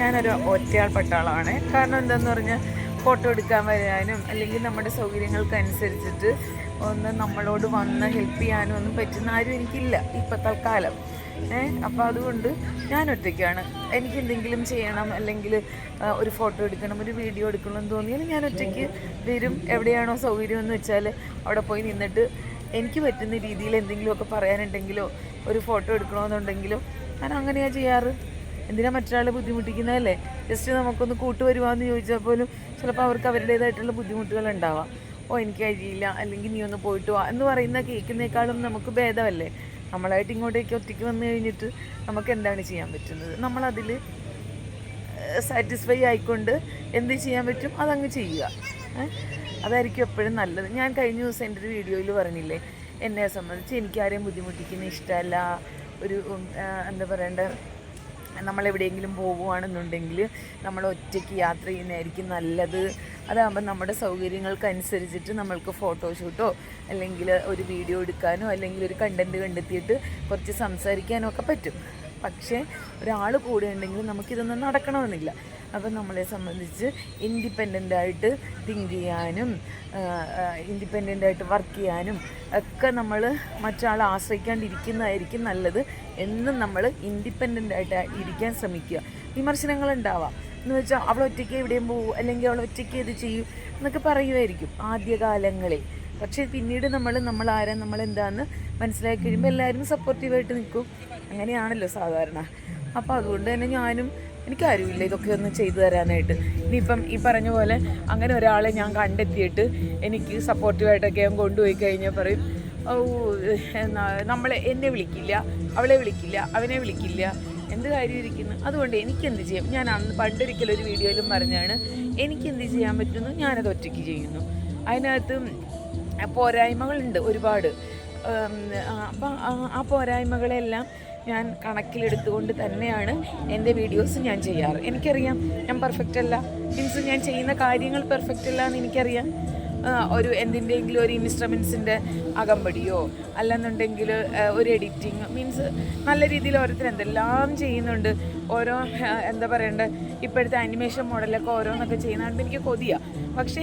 ഞാനൊരു ഒറ്റയാൾ പട്ടാളമാണ് കാരണം എന്താന്ന് പറഞ്ഞാൽ ഫോട്ടോ എടുക്കാൻ വരാനും അല്ലെങ്കിൽ നമ്മുടെ സൗകര്യങ്ങൾക്ക് അനുസരിച്ചിട്ട് ഒന്ന് നമ്മളോട് വന്ന് ഹെൽപ്പ് ചെയ്യാനും ഒന്നും പറ്റുന്ന ആരും എനിക്കില്ല ഇപ്പം തൽക്കാലം ഏഹ് അപ്പോൾ അതുകൊണ്ട് ഞാൻ ഒറ്റയ്ക്കാണ്. എനിക്ക് എന്തെങ്കിലും ചെയ്യണം അല്ലെങ്കിൽ ഒരു ഫോട്ടോ എടുക്കണം ഒരു വീഡിയോ എടുക്കണം എന്ന് തോന്നിയാൽ ഞാൻ ഒറ്റയ്ക്ക് വരും. എവിടെയാണോ സൗകര്യം എന്ന് വെച്ചാൽ അവിടെ പോയി നിന്നിട്ട് എനിക്ക് പറ്റുന്ന രീതിയിൽ എന്തെങ്കിലുമൊക്കെ പറയാനുണ്ടെങ്കിലോ ഒരു ഫോട്ടോ എടുക്കണമെന്നുണ്ടെങ്കിലോ ഞാൻ അങ്ങനെയാണ് ചെയ്യാറ്. എന്തിനാ മറ്റൊരാളെ ബുദ്ധിമുട്ടിക്കുന്നതല്ലേ? ജസ്റ്റ് നമുക്കൊന്ന് കൂട്ടുവരുവാന്ന് ചോദിച്ചാൽ പോലും ചിലപ്പോൾ അവർക്ക് അവരുടേതായിട്ടുള്ള ബുദ്ധിമുട്ടുകൾ ഉണ്ടാവാം ഓ എനിക്ക് കഴിയില്ല. അല്ലെങ്കിൽ നീ ഒന്ന് പോയിട്ട് വാ. എന്ന് പറയുന്ന കേൾക്കുന്നേക്കാളും നമുക്ക് ഭേദമല്ലേ? നമ്മളായിട്ട് ഇങ്ങോട്ടേക്ക് ഒറ്റയ്ക്ക് വന്നു കഴിഞ്ഞിട്ട് നമുക്ക് എന്താണ് ചെയ്യാൻ പറ്റുന്നത്? നമ്മളതിൽ സാറ്റിസ്ഫൈ ആയിക്കൊണ്ട് എന്ത് ചെയ്യാൻ പറ്റും? അതങ്ങ് ചെയ്യുക. അതായിരിക്കും എപ്പോഴും നല്ലത്. ഞാൻ കഴിഞ്ഞ ദിവസം എന്റെ ഒരു വീഡിയോയിൽ പറഞ്ഞില്ലേ എന്നെ സംബന്ധിച്ച് എനിക്കാരെയും ബുദ്ധിമുട്ടിക്കുന്ന ഇഷ്ടമല്ല. ഒരു എന്താ പറയണ്ട? നമ്മൾ എവിടെയെങ്കിലും പോകുവാണെന്നുണ്ടെങ്കിൽ നമ്മൾ ഒറ്റയ്ക്ക് യാത്ര ചെയ്യുന്നതായിരിക്കും നല്ലത്. അതാകുമ്പോൾ നമ്മുടെ സൗകര്യങ്ങൾക്കനുസരിച്ചിട്ട് നമ്മൾക്ക് ഫോട്ടോഷൂട്ടോ അല്ലെങ്കിൽ ഒരു വീഡിയോ എടുക്കാനോ അല്ലെങ്കിൽ ഒരു കണ്ടന്റ് കണ്ടെത്തിയിട്ട് കുറച്ച് സംസാരിക്കാനോ ഒക്കെ പറ്റും. പക്ഷേ ഒരാൾ കൂടെ ഉണ്ടെങ്കിൽ നമുക്കിതൊന്നും നടക്കണമെന്നില്ല. അപ്പം നമ്മളെ സംബന്ധിച്ച് ഇൻഡിപെൻഡന്റ് ആയിട്ട് തിങ്ക് ചെയ്യാനും ഇൻഡിപെൻഡന്റ് ആയിട്ട് വർക്ക് ചെയ്യാനും ഒക്കെ നമ്മൾ മറ്റാളെ ആശ്രയിക്കാണ്ടിരിക്കുന്നതായിരിക്കും നല്ലത് എന്നും നമ്മൾ ഇൻഡിപെൻഡന്റ് ആയിട്ട് ഇരിക്കാൻ ശ്രമിക്കുക. വിമർശനങ്ങൾ ഉണ്ടാവാം എന്ന് വെച്ചാൽ അവൾ ഒറ്റയ്ക്ക് എവിടെയും പോകും അല്ലെങ്കിൽ അവൾ ഒറ്റയ്ക്ക് ഇത് ചെയ്യും എന്നൊക്കെ പറയുമായിരിക്കും ആദ്യകാലങ്ങളിൽ. പക്ഷേ പിന്നീട് നമ്മൾ നമ്മൾ ആരാ നമ്മൾ എന്താണെന്ന് മനസ്സിലാക്കി കഴിയുമ്പോൾ എല്ലാവരും സപ്പോർട്ടീവായിട്ട് നിൽക്കും. അങ്ങനെയാണല്ലോ സാധാരണ. അപ്പോൾ അതുകൊണ്ട് തന്നെ ഞാനും എനിക്കാരുമില്ല ഇതൊക്കെ ഒന്ന് ചെയ്തു തരാനായിട്ട്. ഇനിയിപ്പം ഈ പറഞ്ഞ പോലെ അങ്ങനെ ഒരാളെ ഞാൻ കണ്ടെത്തിയിട്ട് എനിക്ക് സപ്പോർട്ടീവായിട്ടൊക്കെ ഞാൻ കൊണ്ടുപോയി കഴിഞ്ഞാൽ പറയും ഓ നമ്മളെ എന്നെ വിളിക്കില്ല അവളെ വിളിക്കില്ല അവനെ വിളിക്കില്ല എന്ത് കാര്യം ഇരിക്കുന്നു അതുകൊണ്ട് എനിക്ക് എന്ത് ചെയ്യാം? ഞാൻ അന്ന് പണ്ടൊരിക്കലൊരു വീഡിയോയിലും പറഞ്ഞാണ് എനിക്ക് എന്ത് ചെയ്യാൻ പറ്റുന്നു? ഞാനത് ഒറ്റയ്ക്ക് ചെയ്യുന്നു. അതിനകത്ത് പോരായ്മകളുണ്ട് ഒരുപാട്. അപ്പം ആ- പോരായ്മകളെല്ലാം ഞാൻ കണക്കിലെടുത്തുകൊണ്ട് തന്നെയാണ് എന്റെ വീഡിയോസ് ഞാൻ ചെയ്യാറ്. എനിക്കറിയാം ഞാൻ പെർഫെക്റ്റ് അല്ല. മീൻസ് ഞാൻ ചെയ്യുന്ന കാര്യങ്ങൾ പെർഫെക്റ്റ് അല്ല എന്ന് എനിക്കറിയാം. ഒരു എന്തിന്റെയെങ്കിലും ഒരു ഇൻസ്ട്രുമെൻസിന്റെ അകമ്പടിയോ അല്ലെന്നുണ്ടെങ്കിൽ ഒരു എഡിറ്റിങ് മീൻസ് നല്ല രീതിയിൽ ഓരോരുത്തർ എന്തെല്ലാം ചെയ്യുന്നുണ്ട്. ഓരോ എന്താ പറയണ്ടേ ഇപ്പോഴത്തെ അനിമേഷൻ മോഡലൊക്കെ ഓരോന്നൊക്കെ ചെയ്യുന്നതുകൊണ്ട് എനിക്ക് കൊതിയാണ് പക്ഷേ